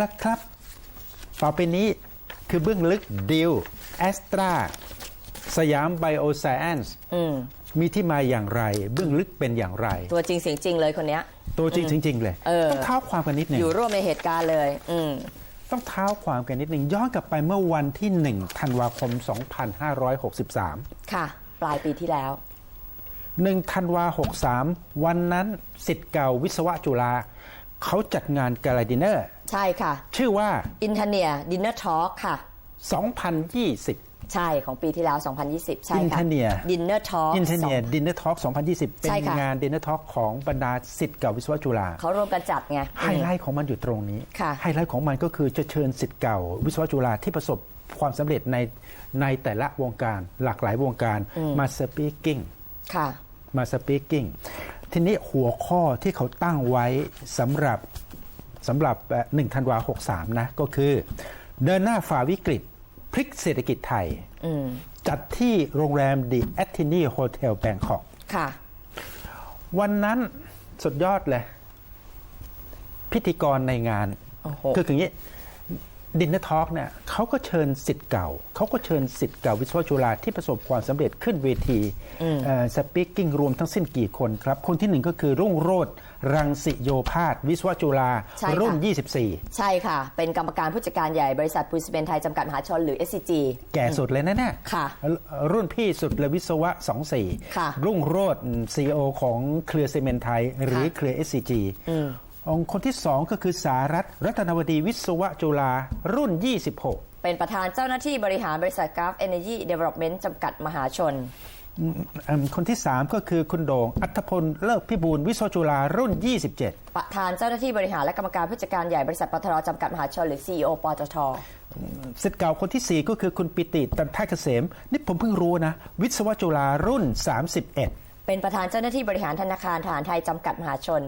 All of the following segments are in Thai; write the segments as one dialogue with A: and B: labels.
A: ละครับ ต่อไปนี้คือเบื้องลึกดิวแอสตราสยามไบโอไซแอนซ์
B: อืม
A: มีที่มาอย่างไร เบื้องลึกเป็นอย่างไร
B: ตัวจริงเสียงจริงเลยคนเนี้ย
A: ตัวจริงจริง ๆ เลย
B: เออ
A: ต้องเท้าความกันนิดหนึ่ง
B: อยู่ร่วมในเหตุการณ์เลยอืม
A: ต้องเท้าความกันนิดหนึ่งย้อนกลับไปเมื่อวันที่1ธันวาคม 2563
B: ค่ะ ปลายปีที่แล้ว
A: 1ธันวา63วันนั้นสิทธิ์เก่าวิศวะจุฬาเขาจัดงานกาลาดิเนอร์
B: ใช่ค่ะ
A: ชื่อว่า
B: อินเทเนียดินเนอร์ทอล์กค่ะ
A: 2020
B: ใช่ของปีที่แล้ว 2020 ใช่ค่ะ
A: Internia
B: ดินเนอร์ทอล์ก
A: อินเทเนียดินเนอร์ทอล์ก2020 เป็น
B: ใช่ค่ะ
A: งานดินเนอร์ทอล์กของบรรดาสิทธิ์เก่าวิศวะจุฬา
B: เขาร่วมกันจัดไง
A: ไฮไลท์ของมันอยู่ตรงนี้
B: ค่ะ
A: ไฮไลท์ของมันก็คือจะเชิญสิทธิ์เก่า วิศวะจุฬาที่ประสบความสำเร็จในในแต่ละวงการหลากหลายวงการมาสปีกิ้ง
B: ค่ะ
A: มาสปีกิ้งทีนี้หัวข้อที่เขาตั้งไว้สำหรับ สำหรับเอ่อ1ธันวา63 นะ ก็คือเดินหน้าฝ่าวิกฤต พลิกเศรษฐกิจไทย
B: อืม
A: จัดที่โรงแรมดีแอตตินีโฮเทลแบงคอก
B: ค่ะ
A: วันนั้นสุดยอดเลย พิธีกรในงาน
B: โอ้โห
A: คืออย่างนี้ ดินเนอร์ทอล์กเนี่ยเขาก็เชิญสิทธิ์เก่า เขาก็เชิญสิทธิ์เก่าวิศวะจุฬาที่ประสบความสำเร็จขึ้นเวทีสปีกกิ้งรวมทั้งสิ้นกี่คนครับ คนที่หนึ่งก็คือรุ่งโรจน์รังสิโยพาสวิศวะจุฬา
B: ใช่ค่ะ
A: รุ่น
B: ใช่ค่ะ เป็นกรรมการผู้จัดการใหญ่บริษัทปูนซีเมนต์ไทยจำกัดมหาชนหรือ SCG
A: 24แก่สุดเลยนะเนี่ย
B: ค่ะ
A: รุ่นพี่สุดเลยวิศวะ
B: ค่ะ
A: 24 รุ่งโรจน์ซีอของเครือซีเมนต์ไทยหรือ
B: ค่ะ
A: เครือ SCG อ งค์คนที่สองก็คือสารัตน์รัตนวดีวิศวะจุฬารุ่น 26
B: เป็นประธานเจ้าหน้าที่บริหารบริษัทกราฟเอเนจีเดเวล็อปเมนต์จำกัดมหาชน
A: อืมคนที่ 3 ก็คือคุณโดง่งอัธพลเลิกพิบูลวิศวจุฬารุ่น 27
B: ประธานเจ้าหน้าที่บริหารและกรรมการผู้จัดการใหญ่บริษัทปตทจำกัดมหาชนหรือ CEO ปตท
A: สิทธิ์เก่าคนที่ 4 ก็คือคุณปิติตันทเกษมนี่ผมเพิ่งรู้นะ วิศวจุฬารุ่น 31
B: เป็นประธานเจ้าหน้าที่บริหารธนาคารทหารไทยจำกัดมหาชน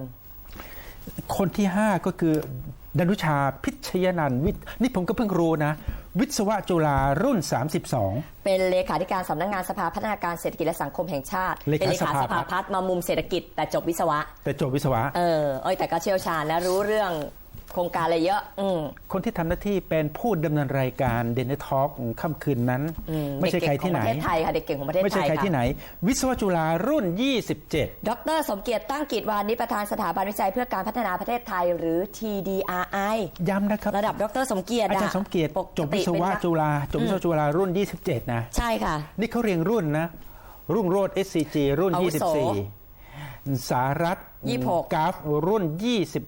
A: คนที่ 5 ก็คือดนุชาพิชยนันท์วิทย์นี่ผมก็เพิ่งรู้นะ วิศวจุฬารุ่น 32
B: เป็นเลขาธิการสำนักงานสภาพัฒนาการเศรษฐกิจและสังคมแห่งชาติ
A: เลขา
B: เป็นเลขา
A: สภา
B: สภาพัฒน์มามุมเศรษฐกิจแต่จบวิศวะ
A: แต่จบวิศวะ
B: เออเอ้ยแต่ก็เชี่ยวชาญและรู้เรื่อง โครงการอะไรเยอะอืม
A: คนที่ทำหน้าที่เป็นผู้ดำเนินรายการเดนทอล์กค่ำคืนนั้น
B: อื
A: ไม่ใช่ใครที่ไหน
B: เด็กเก่งของประเทศไทยค่ะเด็กเก่งของประเทศ
A: ไม่
B: ไท
A: ใช่
B: ย
A: ใคร
B: ค่ะ
A: ที่ไหน วิศวจุฬารุ่น 27
B: ดรสมเกียรติตั้งกิจวานิชประธานสถาบันวิจัยเพื่อการพัฒนาประเทศไทยหรือ TDRI
A: ย้ำนะครับ
B: ระดับดรสมเกียรติ
A: อาจารย์สมเกียรติ
B: ปก
A: จบวิศวะ
B: เป็นนัก
A: จุฬาจบวิศวะจุฬารุ่น 27 นะ
B: ใช่ค่ะ
A: นี่เขาเรียงรุ่นนะ รุ่งโรด SCG รุ่น
B: อาวุโส
A: 24 สารัตน์
B: 26
A: กราฟรุ่น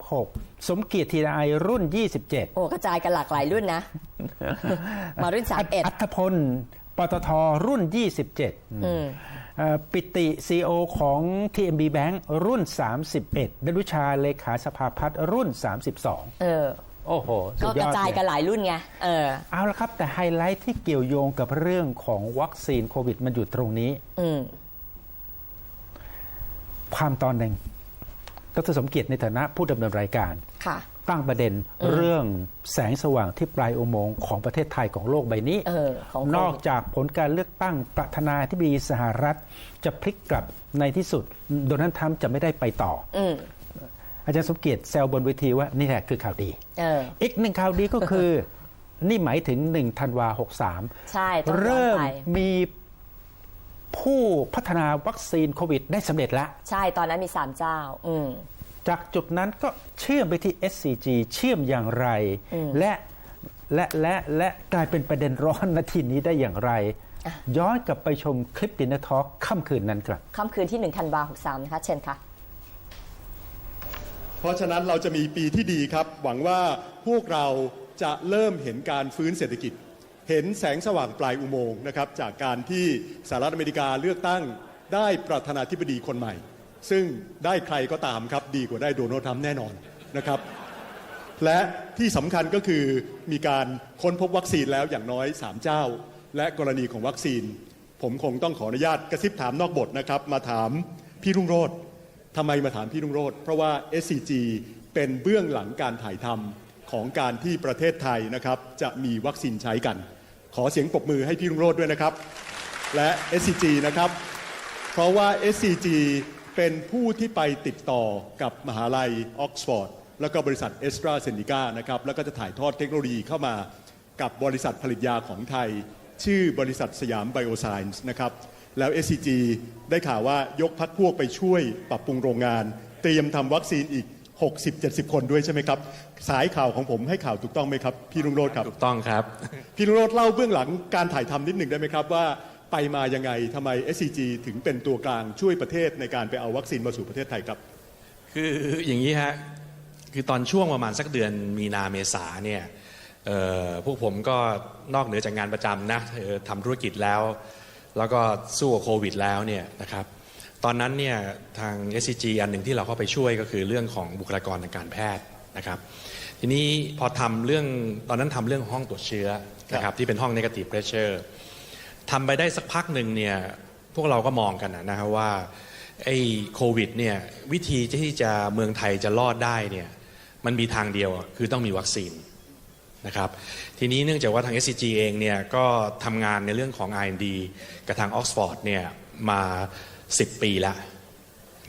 A: 26 สมเกียรติทีไอรุ่น 27
B: โอ้กระจายกันหลากหลายรุ่นนะ มารุ่น 31
A: อัธพลปตทรุ่น 27เอ่อปิติซีโอของ TMB Bank รุ่น 31ดนุชาเลขาสภาพัฒน์รุ่น 32
B: เออ
A: โอ้โหสุ
B: ก็
A: ด
B: ก
A: ย
B: ระ
A: อด
B: จาย
A: เลย
B: กันหลายรุ่นไง เออ
A: เอาละครับ แต่ไฮไลท์ที่เกี่ยวโยงกับเรื่องของวัคซีนโควิดมันอยู่ตรงนี้
B: อืม
A: ความตอนหนึ่ง ดรสมเกียรติในฐานะผู้ดำเนินรายการ
B: ค่ะ
A: ตั้งประเด็นเรื่องแสงสว่างที่ปลายอุโมงค์ของประเทศไทยของโลกใบนี้
B: เออของโควิด
A: นอกจากผลการเลือกตั้งประธานาธิบดีสหรัฐ จะพลิกกลับในที่สุดโดนัลด์ทรัมป์จะไม่ได้ไปต่อ
B: อืม
A: อาจารย์สมเกียรติแซวบนเวทีว่านี่แหละคือข่าวดี
B: เออ
A: อีกหนึ่งข่าวดีก็คือ นี่หมายถึง1ธันวา63
B: ใช่ต้องย้อน
A: เริ่ม
B: ไป
A: มี ผู้พัฒนาวัคซีนโควิดได้สำเร็จแล้ว
B: ใช่ตอนนั้นมีสามเจ้า อืม
A: จากจุดนั้นก็เชื่อมไปที่ SCG เชื่อมอย่างไร และและและและกลายเป็นประเด็นร้อนนาทีนี้ได้อย่างไร ย้อนกลับไปชมคลิปดินเนอร์ทอล์กค่ำคืนนั้นครับ
B: ค่ำคืนที่1ธันวาคม63นะคะ เชิญค่ะ
C: เพราะฉะนั้นเราจะมีปีที่ดีครับ หวังว่าพวกเราจะเริ่มเห็นการฟื้นเศรษฐกิจ เห็นแสงสว่างปลายอุโมงค์นะครับจากการที่สหรัฐอเมริกาเลือกตั้งได้ประธานาธิบดีคนใหม่ ซึ่งได้ใครก็ตามครับดีกว่าได้โดนัลด์ทรัมป์แน่นอนนะครับและที่สำคัญก็คือมีการค้นพบวัคซีนแล้วอย่างน้อย 3 เจ้า และกรณีของวัคซีน ผมคงต้องขออนุญาตกระซิบถามนอกบทนะครับ มาถามพี่รุ่งโรธทำไมมาถามพี่รุ่งโรธเพราะว่า SCG เป็นเบื้องหลังการถ่ายทำ ของการที่ประเทศไทยนะครับจะมีวัคซีนใช้กัน ขอเสียงปรบมือให้พี่รุ่งโรธด้วยนะครับ และ SCG นะครับ เพราะว่า SCG เป็นผู้ที่ไปติดต่อกับมหาลัยออกซฟอร์ดแล้วก็บริษัทเอสตราเซนิกานะครับแล้วก็จะถ่ายทอดเทคโนโลยีเข้ามากับบริษัทผลิตยาของไทย ชื่อบริษัทสยามไบโอไซน์นะครับแล้ว SCG ได้ข่าวว่ายกพักพวกไปช่วยปรับปรุงโรงงาน เตรียมทำวัคซีนอีก 60-70 คนด้วยใช่ไหมครับ สายข่าวของผมให้ข่าวถูกต้องไหมครับ พี่ลุงโรดครับ
D: ถูกต้องครับ
C: พี่ลุงโรดเล่าเบื้องหลังการถ่ายทำนิดหนึ่งได้ไหมครับว่าไปมายังไงทำไม SCG ถึงเป็นตัวกลางช่วยประเทศในการไปเอาวัคซีนมาสู่ประเทศไทยครับ
D: คืออย่างนี้ฮะคือตอนช่วงประมาณสักเดือนมีนาเมษาเนี่ยเอ่อพวกผมก็นอกเหนือจากงานประจำนะเอ่อทำธุรกิจแล้ว แล้วก็สู้กับโควิดแล้วเนี่ยนะครับ ตอนนั้นเนี่ยทาง SCG อันหนึ่งที่เราเข้าไปช่วยก็คือเรื่องของบุคลากรทางการแพทย์นะครับ ทีนี้พอทำเรื่องตอนนั้นทำเรื่องห้องตรวจเชื้อนะครับที่เป็นห้อง negative pressure ทำไปได้สักพักหนึ่งเนี่ยพวกเราก็มองกันนะนะครับว่าไอ้โควิดเนี่ยวิธีที่จะเมืองไทยจะรอดได้เนี่ยมันมีทางเดียวคือต้องมีวัคซีนนะครับทีนี้เนื่องจากว่าทาง SCG เองเนี่ยก็ทำงานในเรื่องของ R&D กับทางออกซฟอร์ดเนี่ยมา 10 ปีแล้ว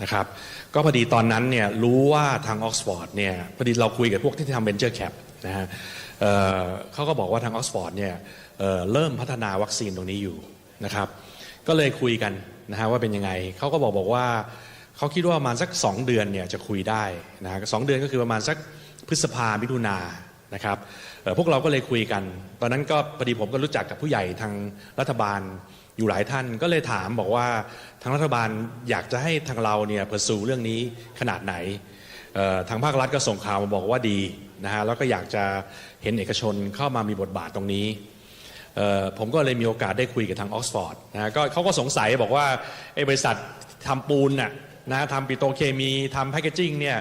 D: นะครับก็พอดีตอนนั้นเนี่ยรู้ว่าทางออกซฟอร์ดเนี่ยพอดีเราคุยกับพวกที่ทำ Venture Cap นะฮะเเขาก็บอกว่าทางออกซฟอร์ดเนี่ยเเริ่มพัฒนาวัคซีนตรงนี้อยู่นะครับก็เลยคุยกันนะฮะว่าเป็นยังไงเขาก็บอกบอกว่าเขาคิดว่าประมาณสัก 2 เดือนเนี่ยจะคุยได้นะฮะสองเดือนก็คือประมาณสักพฤษภามิถุนานะครับพวกเราก็เลยคุยกัน ตอนนั้นก็พอดีผมก็รู้จักกับผู้ใหญ่ทางรัฐบาล อยู่หลายท่านก็เลยถามบอกว่าทางรัฐบาลอยากจะให้ทางเราเนี่ยเผสูเรื่องนี้ขนาดไหนทางภาครัฐก็ส่งข่าวมาบอกว่าดีนะฮะแล้วก็อยากจะเห็นเอกชนเข้ามามีบทบาทตรงนี้ผมก็เลยมีโอกาสได้คุยกับทางออกซฟอร์ดนะฮะก็เขาก็สงสัยบอกว่าไอ้บริษัททำปูนน่ะนะทำปิโตเคมีทำแพคเกจิ้งเนี่ย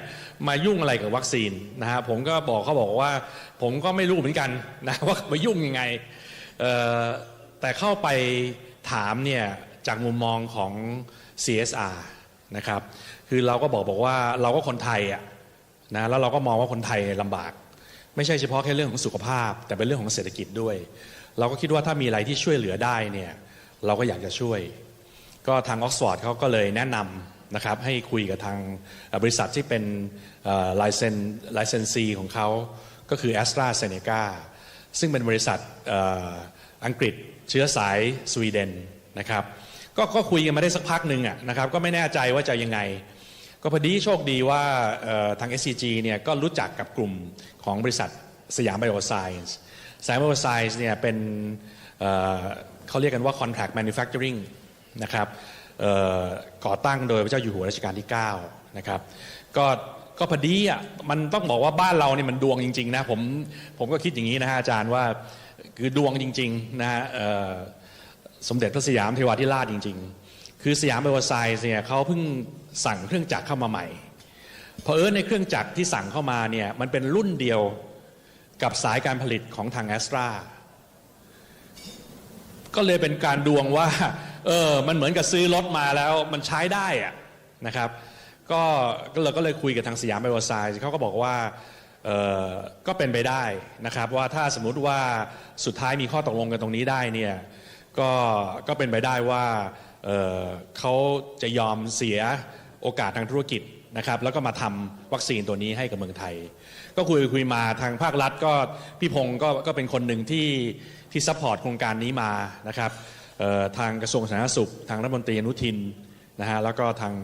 D: มายุ่งอะไรกับวัคซีนนะฮะผมก็บอกเขาบอกว่าผมก็ไม่รู้เหมือนกันนะว่ามายุ่งยังไงแต่เข้าไป ถามเนี่ยจากมุมมองของ CSR นะครับคือเราก็บอกบอกว่าเราก็คนไทยอะนะแล้วเราก็มองว่าคนไทยลำบาก ไม่ใช่เฉพาะแค่เรื่องของสุขภาพ แต่เป็นเรื่องของเศรษฐกิจด้วย เราก็คิดว่าถ้ามีอะไรที่ช่วยเหลือได้เนี่ยเราก็อยากจะช่วย ก็ทางออกซฟอร์ดเขาก็เลยแนะนำนะครับให้คุยกับทางบริษัทที่เป็นไลเซนไลเซนซีของเขาก็คือ a s t r a z เซ e c a ซึ่งเป็นบริษัท อังกฤษเชื้อสายสวีเดนนะครับก็ก็คุยกันมาได้สักพักหนึ่งอะนะครับก็ไม่แน่ใจว่าจะยังไง ก็พอดีโชคดีว่าเอ่อทาง SCG เนี่ยก็รู้จักกับกลุ่มของบริษัทสยามไบโอไซน์สยามไบโอไซน์เนี่ยเป็นเเขาเรียกกันว่า contract manufacturing นะครับก่อตั้งโดยพระเจ้าอยู่หัวรัชกาลที่ 9 นะครับ ก็ก็พอดีอะมันต้องบอกว่าบ้านเราเนี่ยมันดวงจริง ๆ นะ ผมผมก็คิดอย่างนี้นะฮะอาจารย์ว่า คือดวงจริงๆนะฮะสมเด็จพระสยามเทวาธิราชจริง ๆ คือสยามไบโอไซส์เนี่ยเขาเพิ่งสั่งเครื่องจักรเข้ามาใหม่เพอเอิญในเครื่องจักรที่สั่งเข้ามาเนี่ยมันเป็นรุ่นเดียวกับสายการผลิตของทางแอสตราก็เลยเป็นการดวงว่าเออมันเหมือนกับซื้อรถมาแล้วมันใช้ได้อะนะครับก็เราก็เลยคุยกับทางสยามไบโอไซส์เขาก็บอกว่า ก็เป็นไปได้นะครับว่าถ้าสมมุติว่าสุดท้ายมีข้อตกลงกันตรงนี้ได้เนี่ยก็ก็เป็นไปได้ว่าเเขาจะยอมเสียโอกาสทางธุรกิจนะครับแล้วก็มาทำวัคซีนตัวนี้ให้กับเมืองไทย ก็คุยไปคุยมาทางภาครัฐก็พี่พงศ์ก็ก็เป็นคนหนึ่งที่ที่ซัพพอร์ตโครงการนี้มานะครับทางกระทรวงสาธารณสุข ทางรัฐมนตรีอนุทิน นะฮะแล้วก็ทาง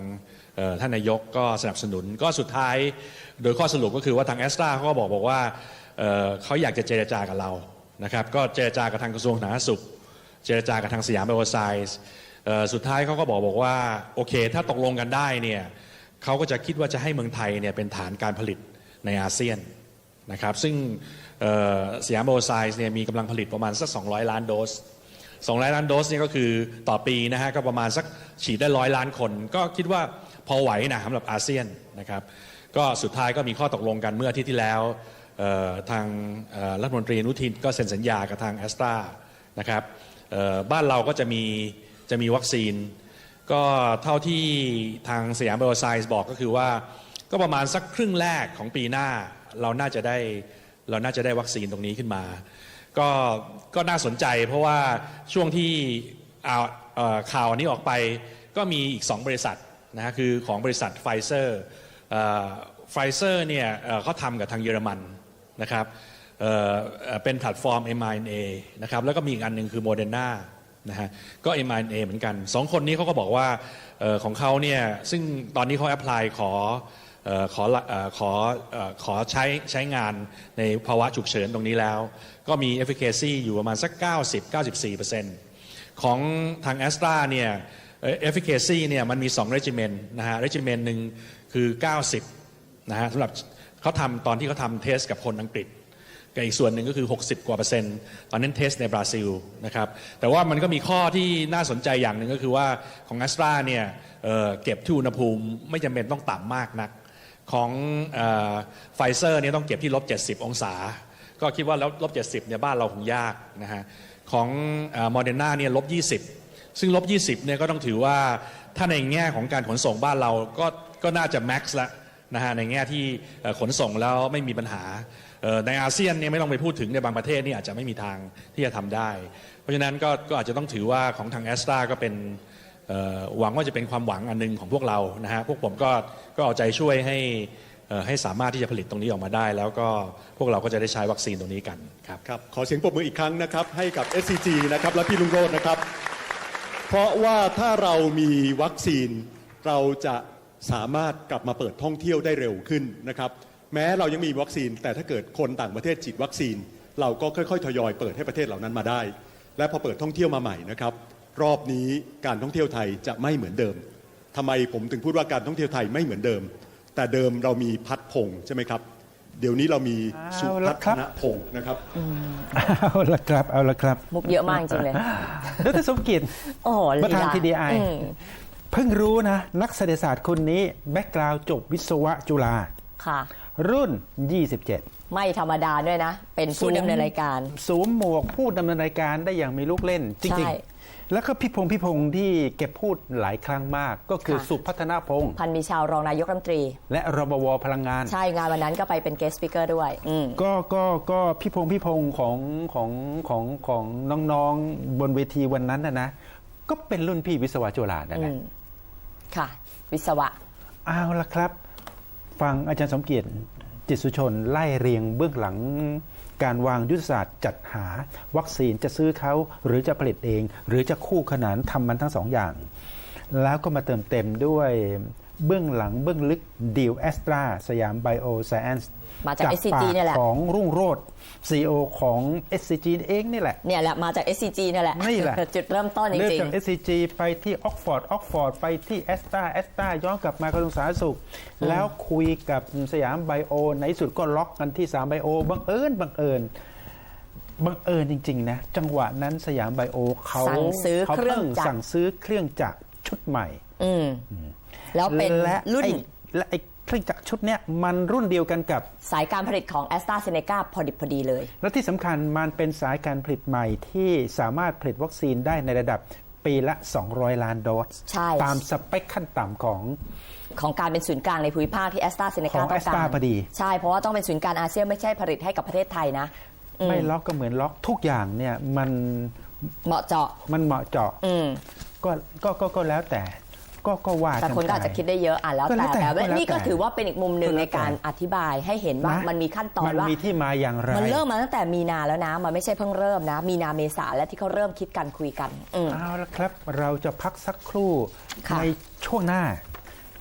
D: ท่านนายกก็สนับสนุนก็สุดท้ายโดยข้อสรุปก็คือว่าทางแอสตราเขาก็บอกบอกว่าเเขาอยากจะเจรจากับเรานะครับก็เจรจากับทางกระทรวงสาธารณสุข เจรจากับทางสยามไบโอไซส์สุดท้ายเขาก็บอกบอกว่าโอเค ถ้าตกลงกันได้เนี่ยเขาก็จะคิดว่าจะให้เมืองไทยเนี่ยเป็นฐานการผลิตในอาเซียนนะครับซึ่งสยามไบโอไซส์เนี่ยมีกำลังผลิตประมาณสัก 200 ล้านโดส 200 ล้านโดสเนี่ยก็คือต่อปีนะฮะก็ประมาณสักฉีดได้ร้อยล้านคน ก็คิดว่าพอไหวนะสำหรับอาเซียนนะครับก็สุดท้ายก็มีข้อตกลงกันเมื่ออาทิตย์ที่แล้วทางรัฐมนตรีนุทินก็เซ็นสัญญากับทางแอสตรานะครับบ้านเราก็จะมีจะมีวัคซีน ก็เท่าที่ทางสยามไบโอไซส์บอกก็คือว่า ก็ประมาณสักครึ่งแรกของปีหน้า เราน่าจะได้เราน่าจะได้วัคซีนตรงนี้ขึ้นมา ก็ก็น่าสนใจเพราะว่าช่วงที่เอาข่าวอันนี้ออกไปก็มีอีก 2 บริษัทนะฮะคือของบริษัทไฟเซอร์ไฟเซอร์เนี่ยเขาทำกับทางเยอรมันนะครับเเป็นแพลตฟอร์ม mRNA นะครับแล้วก็มีอีกอันหนึ่งคือโมเดอร์นานะฮะก็ mRNA เหมือนกันสองคนนี้เขาก็บอกว่าออของเขาเนี่ยซึ่งตอนนี้เขาแอพพลายขอ ขอละเอ่อขออขอใช้ใช้งานในภาวะฉุกเฉินตรงนี้แล้ว ก็มี efficacy อยู่ประมาณสัก 90-94%ของทางแอสตราเนี่ยเอ่อ efficacy เนี่ยมันมี2 regimen นะฮะ regimen หนึ่งคือ 90 นะฮะสำหรับเขาทำตอนที่เขาทำเทสกับคนอังกฤษกับอีกส่วนหนึ่งก็คือ 60 กว่าเปอร์เซ็นต์ตอนนั้นเทสในบราซิลนะครับแต่ว่ามันก็มีข้อที่น่าสนใจอย่างหนึ่งก็คือว่าของแอสตราเนี่ยเเก็บที่อุณหภูมิไม่จำเป็นต้องต่ำมากนัก ของไฟเซอร์เนี่ยต้องเก็บที่ลบ 70 องศา ก็คิดว่าลบ 70 เนี่ยบ้านเราคงยากนะฮะ ของโมเดอร์นาเนี่ยลบ 20 ซึ่งลบ 20 เนี่ยก็ต้องถือว่าถ้าในแง่ของการขนส่งบ้านเราก็ก็น่าจะแม็กซ์ละนะฮะในแง่ที่ขนส่งแล้วไม่มีปัญหาในอาเซียนเนี่ยไม่ต้องไปพูดถึงในบางประเทศนี่อาจจะไม่มีทางที่จะทำได้ เพราะฉะนั้นก็ก็อาจจะต้องถือว่าของทางแอสตราก็เป็น หวังว่าจะเป็นความหวังอันหนึงของพวกเรานะฮะพวกผมก็ก็เอาใจช่วยให้ให้สามารถที่จะผลิตตรงนี้ออกมาได้ แล้วก็พวกเราก็จะได้ใช้วัคซีนตรงนี้กันครับ
C: ครับขอเสียงปรบมืออีกครั้งนะครับ ให้กับ SCG นะครับและพี่ลุงโรจน์นะครับ เพราะว่าถ้าเรามีวัคซีนเราจะสามารถกลับมาเปิดท่องเที่ยวได้เร็วขึ้นนะครับแม้เรายังมีวัคซีน แต่ถ้าเกิดคนต่างประเทศฉีดวัคซีน เราก็ค่อยๆ ทยอยเปิดให้ประเทศเหล่านั้นมาได้ และพอเปิดท่องเที่ยวมาใหม่นะครับ รอบนี้การท่องเที่ยวไทยจะไม่เหมือนเดิมทำไมผมถึงพูดว่าการท่องเที่ยวไทยไม่เหมือนเดิม แต่เดิมเรามีพัดพงษ์ใช่ไหมครับ เดี๋ยวนี้เรามีสุ
A: เอา
C: พั
A: ละ
C: ฒ
A: ครับ
C: นพงษ์นะครับ
A: เอาละครับเอาละครับ
B: มุกเยอะมากจริงๆเลย
A: ดรสมกิจ
B: โอ้โหลีล
A: ประธาน TDI
B: อืม
A: เพิ่งรู้นะ นักเศรษฐศาสตร์คนนี้ แบ็กกราวจบวิศวะจุฬา
B: ค่ะ
A: รุ่น 27
B: ไม่ธรรมดาด้วยนะ เป็นผู้ดำเนินรายการ
A: สวมหมวกผู้ดำเนินรายการได้อย่างมีลูกเล่น จริง
B: ใช่
A: ๆ แล้วก็พี่พงษ์พี่พงษ์ที่เก็บพูดหลายครั้งมาก ก็คือ
B: ค่ะ
A: สุพัฒนาพงษ์
B: พันมีชาวรองนายกรัฐมนตรี
A: และรบวพลังงาน
B: ใช่งานวันนั้นก็ไปเป็น guest speaker ด้วย อืม
A: ก็ก็ก็พี่พงษ์พี่พงษ์ของของของของน้องๆบนเวทีวันนั้นนะนะก็เป็นรุ่นพี่วิศวะจุฬานั่นแหละ
B: อืม ค่ะ วิศวะ
A: เอาละครับ ฟังอาจารย์สมเกียรติ จิตสุชนไล่เรียงเบื้องหลังการวางยุทธศาสตร์จัดหาวัคซีนจะซื้อเขาหรือจะผลิตเอง หรือจะคู่ขนานทำมันทั้งสองอย่าง แล้วก็มาเติมเต็มด้วย เบื้องหลังเบื้องลึกดีลแอสตราสยามไบโอไซแอนซ์
B: มาจาก SCG เนี่ยแหละ
A: ของรุ่งโรธซีอของ SCG เองนี่แหละ
B: เนี่ยแหละ มาจาก SCG นี่แหละ
A: นี่แหละ
B: จุดเริ่มต้นจ
A: เริ่ม
B: ริง
A: จาก SCG ไปที่ออกฟอร์ดออกฟอร์ดไปที่แอสตราแอสตราย้อนกลับมากระทรวงสาธารณสุข แล้วคุยกับสยามไบโอในที่สุดก็ล็อกกันที่สามไบโอบังเอิญบังเอิญบังเอิญจริง ๆ นะ จังหวะนั้นสยามไบโอเขา
B: สั่งซื้อ
A: เขา
B: เครื่อง
A: พิ่
B: จักร
A: สั่งซื้อเครื่องจักรชุดใหม่
B: ๆอืม แล้วเป็น
A: และ
B: รุ่น
A: ไอ้และไอ้เครื่องจักรชุดเนี้ยมันรุ่นเดียวกันกับ
B: สายการผลิตของ a s t r a z เซ e c a พอดิบพอดีเลย
A: และที่สำคัญมันเป็นสายการผลิตใหม่ที่สามารถผลิตวัคซีนได้ในระดับปีละ 200 ล้านโดส
B: ใช่
A: ตามสเปคขั้นต่ำของ
B: ของการเป็นศูนย์กลางในภูมิภาคที่ a s t r a z เซ e c a
A: ของ
B: ต้องการ
A: Astra พอดี
B: ใช่ เพราะว่าต้องเป็นศูนย์กลางอาเซียนไม่ใช่ผลิตให้กับประเทศไทยนะ
A: ไม่ล็อกก็เหมือนล็อกทุกอย่างเนี่ยมัน
B: เหมาะเจาะ
A: มันเหมาะเจาะ
B: อืม
A: ก็ก็ก็ก็แล้วแต่ ก็ก็ว่า
B: แต่คนก็
A: ไป
B: อาจจะคิดได้เยอะอะแล้ว
A: ก็แล้
B: แต่
A: วแต่
B: แต่ว่า
A: ก็แล้ว
B: นี่ก็
A: แต่
B: ถือว่าเป็นอีกมุมหนึ่ง
A: ก็แล้
B: ใน
A: วแต่
B: การอธิบายให้เห็นว่าะมันมีขั้นตอน
A: มัน
B: ว่า
A: มีที่มาอย่างไร
B: มันเริ่มมาตั้งแต่มีนาแล้วนะมันไม่ใช่เพิ่งเริ่มนะ มีนาเมษาแล้วที่เขาเริ่มคิดกันคุยกันอืม
A: เอาละครับเราจะพักสักครู่
B: ค่ะ
A: ในช่วงหน้า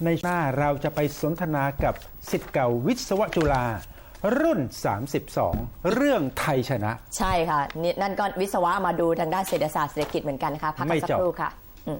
A: ในหน้าเราจะไปสนทนากับสิทธิ์เก่าวิศวะจุฬารุ่น 32 เรื่องไทยชนะ
B: ใช่ค่ะนี่นั่นก็วิศวะมาดูทางด้านเศรษฐศาสตร์เศรษฐกิจเหมือนกันนะคะพักกัน
A: ไม่
B: สัก
A: จบ
B: ครู่ค่ะอืม